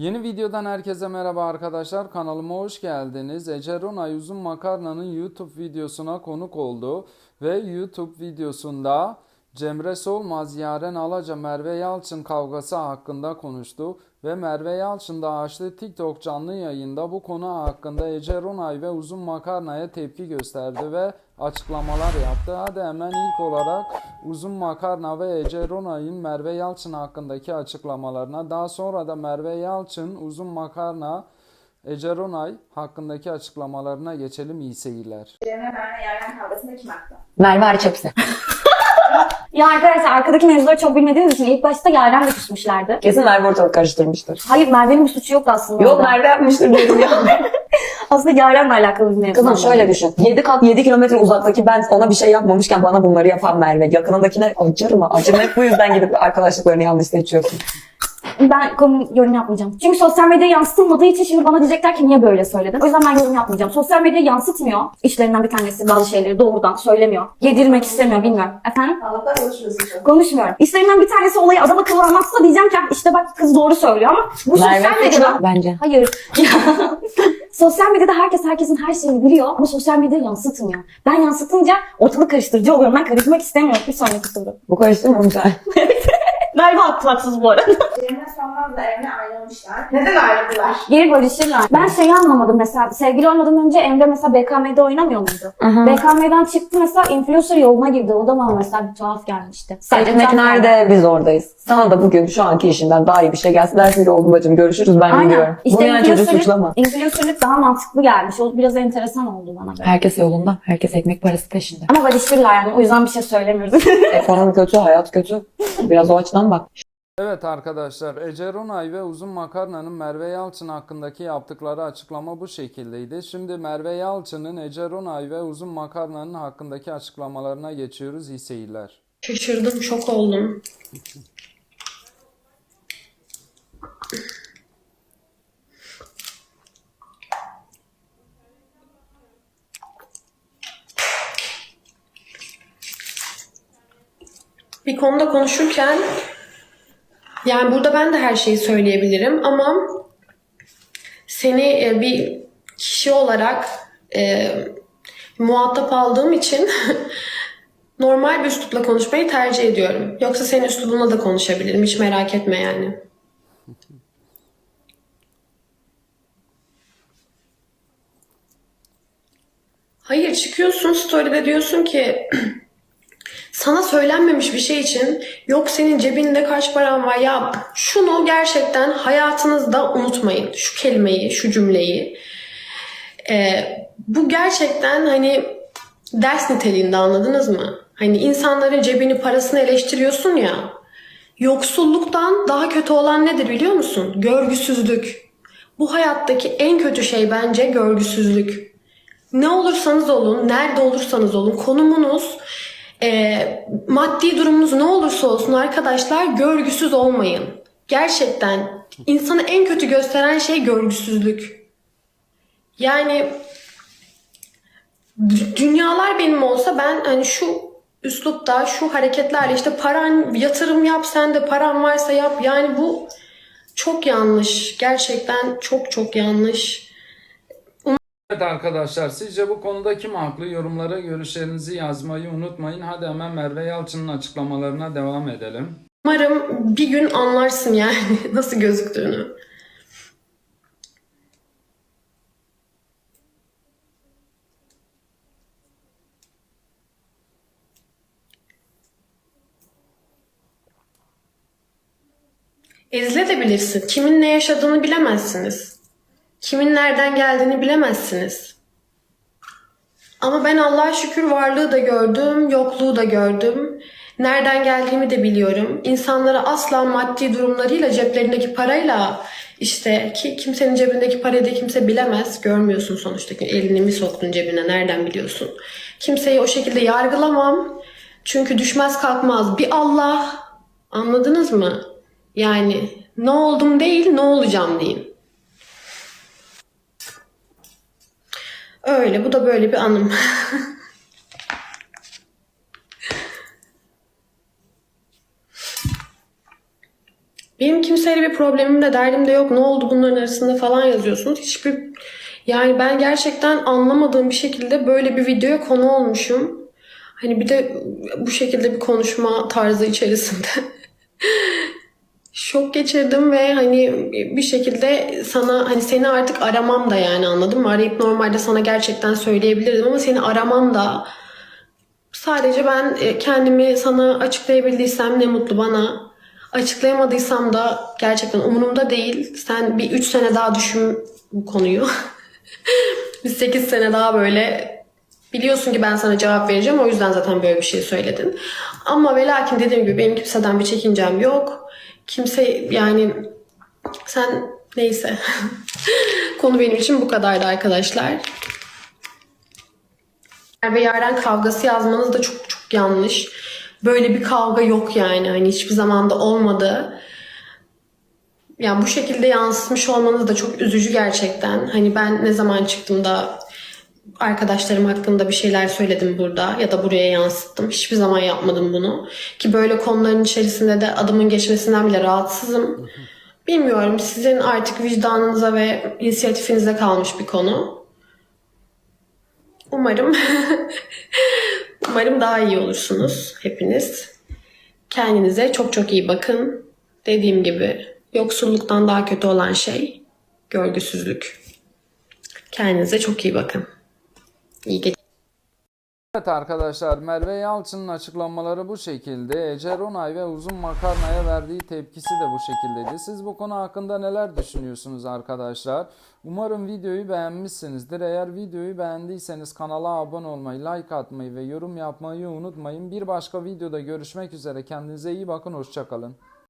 Yeni videodan herkese merhaba arkadaşlar. Kanalıma hoş geldiniz. Ece Ronay Uzun Makarna'nın YouTube videosuna konuk oldu. Ve YouTube videosunda Cemre Solmaz, Yaren Alaca, Merve Yalçın kavgası hakkında konuştu. Ve Merve Yalçın da açtığı TikTok canlı yayında bu konu hakkında Ece Ronay ve Uzun Makarna'ya tepki gösterdi ve açıklamalar yaptı. Hadi hemen ilk olarak Uzun Makarna ve Ece Ronay'ın Merve Yalçın hakkındaki açıklamalarına, daha sonra da Merve Yalçın, Uzun Makarna, Ece Ronay hakkındaki açıklamalarına geçelim. İyi seyirler. Cemre Merve Yaren kavgasında kim haklı? Merve hariç hepsi. Ya arkadaşlar arkadaki mevzuları çok bilmediğiniz için ilk başta Yaren de küsmüşlerdi. Kesin Merve ortalık karıştırmıştır. Hayır Merve'nin bir suçu yoktu aslında. Yok orada. Merve yapmıştır diyorum ya. Aslında Yaren'le alakalı bir mevzu. Kızım şöyle düşün. 7 kat 7 kilometre uzaktaki ben ona bir şey yapmamışken bana bunları yapan Merve. Yakınındakine acır mı? Acır mı? Hep bu yüzden gidip arkadaşlıklarını yanlış seçiyorsun. Ben konu yorum yapmayacağım. Çünkü sosyal medyaya yansıtılmadığı için şimdi bana diyecekler ki niye böyle söyledin? O yüzden ben yorum yapmayacağım. Sosyal medyaya yansıtmıyor. İşlerinden bir tanesi bazı şeyleri doğrudan söylemiyor. Yedirmek istemiyor bilmiyorum. Efendim? Allah'tan konuşmuyorsun. Konuşmuyorum. İşlerinden bir tanesi olayı adam akıllı anlatsa diyeceğim ki "Ah, işte bak kız doğru söylüyor ama bu sosyal medyada... bence. Hayır. sosyal medyada herkes herkesin her şeyini biliyor ama sosyal medyaya yansıtmıyor. Ben yansıtınca ortalık karıştırıcı oluyorum. Ben karışmak istemiyorum. Bir sonraki soru. Bu karıştırmamış sen. Merve haklı haksız bu arada. Solmaz'la Emre ayrılmışlar. Neden ayrıldılar? Geri barışırlar. Ben şeyi anlamadım mesela. Sevgili olmadan önce Emre mesela BKM'de oynamıyor muydu? Aha. BKM'den çıktı mesela influencer yoluna girdi. O da bana mesela bir tuhaf gelmişti. Sadece geldi. nerede? Biz oradayız. Sana da bugün şu anki işinden daha iyi bir şey gelsin dersin ki oldu bacım görüşürüz ben gidiyorum. Aynen. İşte Bunu yani çocuğu suçlama. influencerlık daha mantıklı gelmiş. O biraz enteresan oldu bana. Böyle. Herkes yolunda. Herkes ekmek parası peşinde. Ama barışırlar yani. O yüzden bir şey söylemiyoruz. Ekonomi kötü, hayat kötü. Biraz o açıdan bak. Evet arkadaşlar, Ece Ronay ve Uzun Makarna'nın Merve Yalçın hakkındaki yaptıkları açıklama bu şekildeydi. Şimdi Merve Yalçın'ın Ece Ronay ve Uzun Makarna'nın hakkındaki açıklamalarına geçiyoruz. İyi seyirler. Şaşırdım, şok oldum. Bir konuda konuşurken yani burada ben de her şeyi söyleyebilirim ama seni e, bir kişi olarak e, muhatap aldığım için normal bir üslupla konuşmayı tercih ediyorum. Yoksa senin üslubunla da konuşabilirim. Hiç merak etme yani. Hayır çıkıyorsun story'de diyorsun ki sana söylenmemiş bir şey için yok senin cebinde kaç paran var ya şunu gerçekten hayatınızda unutmayın. Şu kelimeyi, şu cümleyi. Ee, bu gerçekten hani ders niteliğinde anladınız mı? Hani insanların cebini parasını eleştiriyorsun ya. Yoksulluktan daha kötü olan nedir biliyor musun? Görgüsüzlük. Bu hayattaki en kötü şey bence görgüsüzlük. Ne olursanız olun, nerede olursanız olun, konumunuz, e, maddi durumunuz ne olursa olsun arkadaşlar görgüsüz olmayın. Gerçekten insanı en kötü gösteren şey görgüsüzlük. Yani dü- dünyalar benim olsa ben hani şu üslupta, şu hareketlerle işte paran yatırım yap sen de paran varsa yap. Yani bu çok yanlış. Gerçekten çok çok yanlış. Evet arkadaşlar, sizce bu konuda kim haklı? Yorumlara görüşlerinizi yazmayı unutmayın. Hadi hemen Merve Yalçın'ın açıklamalarına devam edelim. Umarım bir gün anlarsın yani nasıl gözüktüğünü. Ezilebilirsin. Kimin ne yaşadığını bilemezsiniz. Kimin nereden geldiğini bilemezsiniz. Ama ben Allah'a şükür varlığı da gördüm, yokluğu da gördüm. Nereden geldiğimi de biliyorum. İnsanlara asla maddi durumlarıyla, ceplerindeki parayla işte ki kimsenin cebindeki parayı da kimse bilemez. Görmüyorsun sonuçta ki elini mi soktun cebine nereden biliyorsun. Kimseyi o şekilde yargılamam. Çünkü düşmez kalkmaz bir Allah. Anladınız mı? Yani ne oldum değil ne olacağım deyin. Öyle bu da böyle bir anım. Benim kimseyle bir problemim de derdim de yok. Ne oldu bunların arasında falan yazıyorsunuz. Hiçbir yani ben gerçekten anlamadığım bir şekilde böyle bir videoya konu olmuşum. Hani bir de bu şekilde bir konuşma tarzı içerisinde. Şok geçirdim ve hani bir şekilde sana hani seni artık aramam da yani anladın mı? Arayıp normalde sana gerçekten söyleyebilirdim ama seni aramam da sadece ben e, kendimi sana açıklayabildiysem ne mutlu bana. Açıklayamadıysam da gerçekten umurumda değil. Sen bir 3 sene daha düşün bu konuyu. bir 8 sene daha böyle biliyorsun ki ben sana cevap vereceğim. O yüzden zaten böyle bir şey söyledin. Ama ve lakin dediğim gibi benim kimseden bir çekincem yok. Kimse yani sen neyse. Konu benim için bu kadardı arkadaşlar. Merve Yaren kavgası yazmanız da çok çok yanlış. Böyle bir kavga yok yani. Hani hiçbir zamanda olmadı. Yani bu şekilde yansıtmış olmanız da çok üzücü gerçekten. Hani ben ne zaman çıktığımda arkadaşlarım hakkında bir şeyler söyledim burada ya da buraya yansıttım. Hiçbir zaman yapmadım bunu. Ki böyle konuların içerisinde de adımın geçmesinden bile rahatsızım. Bilmiyorum sizin artık vicdanınıza ve inisiyatifinize kalmış bir konu. Umarım umarım daha iyi olursunuz hepiniz. Kendinize çok çok iyi bakın. Dediğim gibi yoksulluktan daha kötü olan şey görgüsüzlük. Kendinize çok iyi bakın. İyi geceler. Evet arkadaşlar Merve Yalçın'ın açıklamaları bu şekilde. Ece Ronay ve Uzun Makarna'ya verdiği tepkisi de bu şekildeydi. Siz bu konu hakkında neler düşünüyorsunuz arkadaşlar? Umarım videoyu beğenmişsinizdir. Eğer videoyu beğendiyseniz kanala abone olmayı, like atmayı ve yorum yapmayı unutmayın. Bir başka videoda görüşmek üzere. Kendinize iyi bakın. Hoşçakalın.